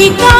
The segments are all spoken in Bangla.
আমার ভিতর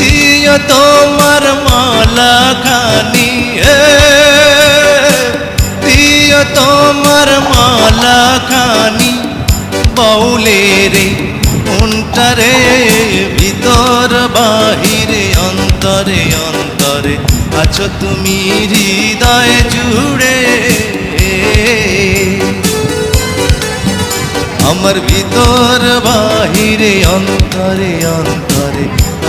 দিও তোমার মালা খানি দিও তোমার মালা খানি বাউলেরে অন্তরে ভিতর বাহিরে, অন্তরে অন্তরে। আছো তুমি হৃদয় জুড়ে। আমার ভিতর বাহিরে, অন্তরে অন্তরে।